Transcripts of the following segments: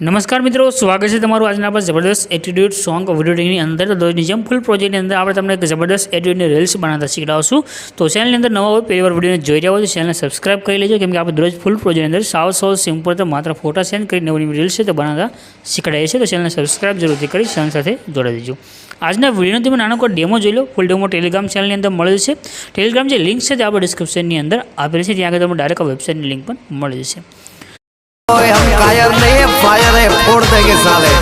નમસ્કાર મિત્રો, સ્વાગત છે તમારું આજના આપણે જબરદસ્ત એટીટ્યુડ સોંગ વિડીયોની અંદર. તો જેમ ફૂલ પ્રોજેક્ટની અંદર આપણે તમને એક જબરદસ્ત એટીટ્યુડની રીલ્સ બનાવતા શીખડાવશું. તો ચેનલની અંદર નવા હોય, પહેલી વિડીયોને જોઈ રહ્યા હોય તો ચેનલને સબસ્ક્રાઇબ કરી લેજો. કેમ કે આપણે દરરોજ ફૂલ પ્રોજેક્ટની અંદર સાવ સાવ સિમ્પલ તો માત્ર ફોટા સેન્ડ કરી નવી નવી રીલ્સ છે તો બનાવતા શીખડાવીએ છીએ. તો ચેનલને સબસ્ક્રાઇબ જરૂરથી કરી ચેનલ સાથે જોડાઈ દેજો. આજના વિડીયોનો તમે નાનો કોઈ ડેમો જોઈ લો. ફૂલ ડેમો ટેલિગ્રામ ચેનલની અંદર મળે છે. ટેલિગ્રામ જે લિંક છે તે આપણે ડિસ્ક્રિપ્શનની અંદર આપેલી છે. ત્યાં આગળ તમને ડાયરેક્ટ વેબસાઇટની લિંક પણ મળી જશે. ओए हम कायर नहीं है फायर है फोड़ देंगे साले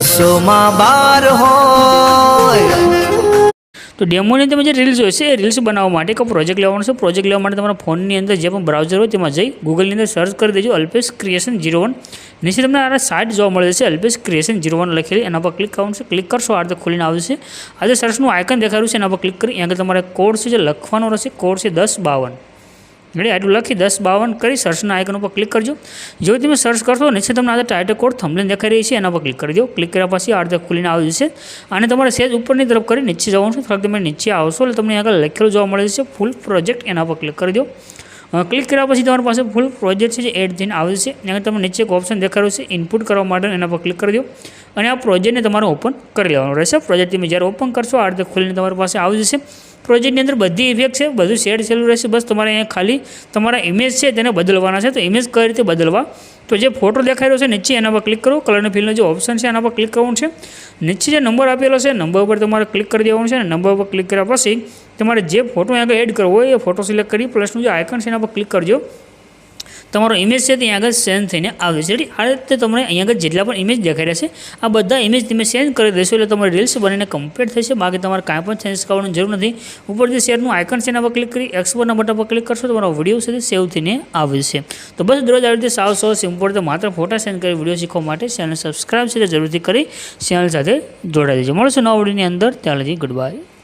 सोमा बार हो તો ડેમોની તમે જે રીલ્સ છે, એ રીલ્સ બનાવવા માટે એક પ્રોજેક્ટ લેવાનો છે. પ્રોજેક્ટ લેવા માટે તમારા ફોનની અંદર જે પણ બ્રાઉઝર હોય તેમાં જઈ ગૂગલની અંદર સર્ચ કરી દેજો અલ્પેશ ક્રિએશન ઝીરો વન નીચે તમને આ સાઇટ જોવા મળે છે અલ્પેશ ક્રિએશન ઝીરો વન લખેલી. એના પર ક્લિક કરવાનું છે. ક્લિક કરશો, આ રીતે ખોલીને આવશે. આજે સર્ચનું આઇકન દેખાડ્યું છે, એના પર ક્લિક કરી આગળ તમારે કોડ છે જે લખવાનો રહેશે કોડ છે દસ બાવન. રેડી આટલું લખી દસ બાવન કરી સર્ચના આઇકન ઉપર ક્લિક કરજો. જો તમે સર્ચ કરશો નીચે તમને આ ટાઇટલ કોડ થંબલેન દેખાઈ રહી છે, એના પર ક્લિક કરી દો ક્લિક કર્યા પછી આ રીતે ખુલીને આવી જશે. અને તમારે સેજ ઉપરની તરફ કરી નીચે જવાનું છે. ફક્ત તમે નીચે આવશો એટલે તમને આગળ લખેલું જોવા મળે છે ફૂલ પ્રોજેક્ટ એના પર ક્લિક કરી દો ક્લિક કર્યા પછી તમારી પાસે ફૂલ પ્રોજેક્ટ છે જે એડ થઈને આવે છે અને તમને નીચે એક ઓપ્શન દેખાડ્યું છે ઇનપુટ કરવા માટે એના પર ક્લિક કરી દો અને આ પ્રોજેક્ટને તમારે ઓપન કરી લેવાનું રહેશે. પ્રોજેક્ટ તમે જ્યારે ઓપન કરશો, આ રીતે ખોલીને તમારી પાસે આવી જશે. પ્રોજેક્ટની અંદર બધી ઇફેક્ટ છે, બધું શેડ ચાલુ રહેશે, બસ તમારે અહીંયા ખાલી તમારા ઇમેજ છે તેને બદલવાના છે. તો ઇમેજ કઈ રીતે બદલવા? તો જે ફોટો દેખાઈ રહ્યો છે, નીચે એના પર ક્લિક કરો. કલરની ફિલનો જે ઓપ્શન છે, એના પર ક્લિક કરવાનું છે. નીચે જે નંબર આપેલો છે નંબર ઉપર તમારે ક્લિક કરી દેવાનું છે અને નંબર ઉપર ક્લિક કર્યા પછી તમારે જે ફોટો આગળ એડ કરવો હોય, એ ફોટો સિલેક્ટ કરી પ્લસનું જે આઇકન છે, એના પર ક્લિક કરજો. તમારો ઇમેજ છે તે આગળ સેન્ડ થઈને આવે છે. આ રીતે તમને અહીંયા આગળ જેટલા પણ ઇમેજ દેખાઈ રહ્યા છે, આ બધા ઇમેજ તમે સેન્ડ કરી દેશો એટલે તમારી રીલ્સ બનીને કમ્પ્લીટ થશે. બાકી તમારે કાંઈ પણ ચેન્જ કરવાની જરૂર નથી. ઉપરથી શેરનું આઇકન છે એના પર ક્લિક કરી એક્સપોર્ટના બટન પર ક્લિક કરશો, તમારો વીડિયો છે સેવ થઈને આવે છે. તો બસ દરરોજ આવી રીતે સાવ સાવ સિમ્પલ તો માત્ર ફોટા સેન્ડ કરી વીડિયો શીખવા માટે ચેનલ સબસ્ક્રાઈબ છે તે જરૂરથી કરી ચેનલ સાથે જોડાઈ દેજો. મળશે નવા વિડીયોની અંદર. ત્યાં લગી ગુડ બાય